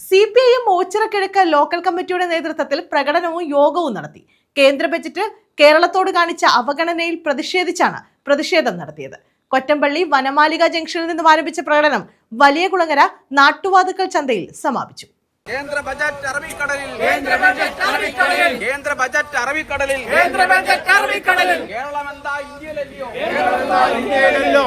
C P I M ഓച്ചിറക്കിഴക്ക് local കമ്മിറ്റിയുടെ നേതൃത്വത്തിൽ പ്രകടനവും യോഗവും നടത്തി. കേന്ദ്ര ബജറ്റ് കേരളത്തോട് കാണിച്ച അവഗണനയിൽ പ്രതിഷേധിച്ചാണ് പ്രതിഷേധം നടത്തിയത്. കൊറ്റമ്പള്ളി വനമാലിക ജംഗ്ഷനിൽ നിന്നും ആരംഭിച്ച പ്രകടനം വലിയ കുളങ്ങര നാട്ടുവാതുക്കൽ ചന്തയിൽ സമാപിച്ചു. കേന്ദ്ര ബജറ്റ് അറബിക്കടലിൽ. കേന്ദ്ര ബജറ്റ് അറബിക്കടലിൽ. കേന്ദ്ര ബജറ്റ് അറബിക്കടലിൽ. കേന്ദ്ര ബജറ്റ് അറബിക്കടലിൽ. കേരളം എന്താ ഇന്ത്യയിലല്ലയോ? ഇന്ത്യയിലല്ലോ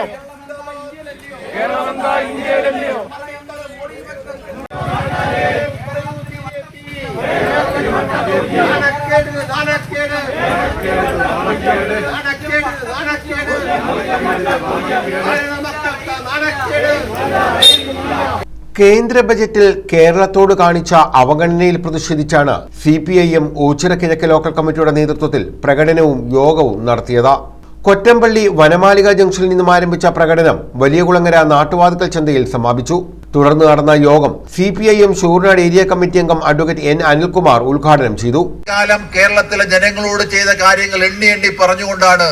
കേന്ദ്ര ബജറ്റിൽ കേരളത്തോട് കാണിച്ച അവഗണനയിൽ പ്രതിഷേധിച്ചാണ് C P I M Ochira കിഴക്ക് ലോക്കൽ കമ്മിറ്റിയുടെ നേതൃത്വത്തിൽ പ്രകടനവും യോഗവും നടത്തിയത്. കൊറ്റമ്പള്ളി വനമാലിക ജംഗ്ഷനിൽ നിന്നും ആരംഭിച്ച പ്രകടനം വലിയകുളങ്ങര നാട്ടുവാതുക്കൽ ചന്തയിൽ സമാപിച്ചു. തുടർന്ന് നടന്ന യോഗം C P I M Sooranad area committee അംഗം അഡ്വക്കേറ്റ് എൻ അനിൽകുമാർ ഉദ്ഘാടനം ചെയ്തു. കാലം കേരളത്തിലെ ജനങ്ങളോട് ചെയ്ത കാര്യങ്ങൾ എണ്ണി എണ്ണി പറഞ്ഞുകൊണ്ടാണ്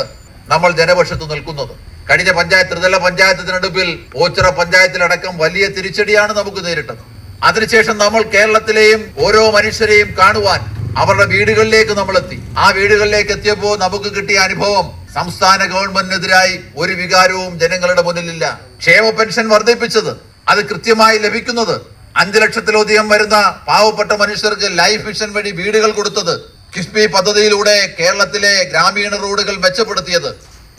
നമ്മൾ ജനപക്ഷത്ത് നിൽക്കുന്നത്. കഴിഞ്ഞ പഞ്ചായത്ത് ത്രിതല പഞ്ചായത്ത് തിരഞ്ഞെടുപ്പിൽ ഓച്ചിറ പഞ്ചായത്തിലടക്കം വലിയ തിരിച്ചടിയാണ് നമുക്ക് നേരിട്ടത്. അതിനുശേഷം നമ്മൾ കേരളത്തിലെയും ഓരോ മനുഷ്യരെയും കാണുവാൻ അവരുടെ വീടുകളിലേക്ക് നമ്മൾ എത്തി. ആ വീടുകളിലേക്ക് എത്തിയപ്പോൾ നമുക്ക് കിട്ടിയ അനുഭവം സംസ്ഥാന ഗവൺമെന്റിനെതിരായി ഒരു വികാരവും ജനങ്ങളുടെ മുന്നിലില്ല. ക്ഷേമ പെൻഷൻ വർദ്ധിപ്പിച്ചത് അത് കൃത്യമായി ലഭിക്കുന്നത് അഞ്ചു ലക്ഷത്തിലധികം വരുന്ന പാവപ്പെട്ട മനുഷ്യർക്ക് ലൈഫ് മിഷൻ വഴി വീടുകൾ കൊടുത്തത് കിഫ്ബി പദ്ധതിയിലൂടെ കേരളത്തിലെ ഗ്രാമീണ റോഡുകൾ മെച്ചപ്പെടുത്തിയത്.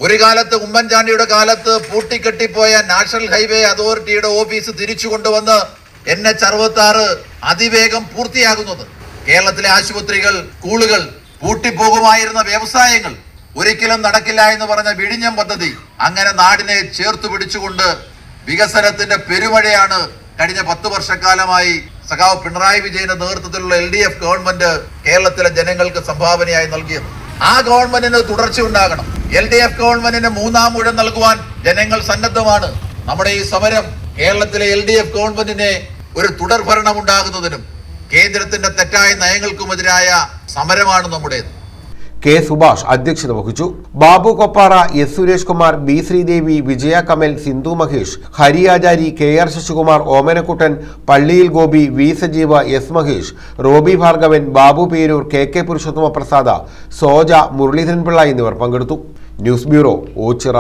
ഒരു കാലത്ത് ഉമ്മൻചാണ്ടിയുടെ കാലത്ത് പൂട്ടിക്കെട്ടിപ്പോയ നാഷണൽ ഹൈവേ അതോറിറ്റിയുടെ ഓഫീസ് തിരിച്ചു കൊണ്ടുവന്ന് എൻ എച്ച് അറുപത്തി ആറ് അതിവേഗം പൂർത്തിയാകുന്നത്. കേരളത്തിലെ ആശുപത്രികൾ സ്കൂളുകൾ പൂട്ടിപ്പോകുമായിരുന്ന വ്യവസായങ്ങൾ ഒരിക്കലും നടക്കില്ല എന്ന് പറഞ്ഞ വിഴിഞ്ഞം പദ്ധതി അങ്ങനെ നാടിനെ ചേർത്ത് പിടിച്ചുകൊണ്ട് വികസനത്തിന്റെ പെരുമഴയാണ് കഴിഞ്ഞ പത്ത് വർഷക്കാലമായി സഖാവ് പിണറായി വിജയന്റെ നേതൃത്വത്തിലുള്ള എൽ ഡി എഫ് ഗവൺമെന്റ് കേരളത്തിലെ ജനങ്ങൾക്ക് സംഭാവനയായി നൽകിയത്. ആ ഗവൺമെന്റിന് തുടർച്ച ഉണ്ടാകണം. എൽ ഡി എഫ് ഗവൺമെന്റിന് മൂന്നാം മുഴം നൽകുവാൻ ജനങ്ങൾ സന്നദ്ധമാണ്. നമ്മുടെ ഈ സമരം കേരളത്തിലെ എൽ ഡി എഫ് ഗവൺമെന്റിനെ ഒരു തുടർ ഭരണം ഉണ്ടാകുന്നതിനും കേന്ദ്രത്തിന്റെ തെറ്റായ നയങ്ങൾക്കുമെതിരായ സമരമാണ് നമ്മുടേത്. കെ സുഭാഷ് അധ്യക്ഷത വഹിച്ചു. Babu Koppara S Suresh Kumar B Sreedevi Vijaya Kamal Sindhu Mahesh Hari Achari K R Sasikumar Omanakuttan Palliyil Gopi V Sajeeva S Mahesh Robi Bhargavan Babu Peroor K K Purushothama Prasada Soja Muraleedharanpillai എന്നിവർ പങ്കെടുത്തു. News bureau Ochira.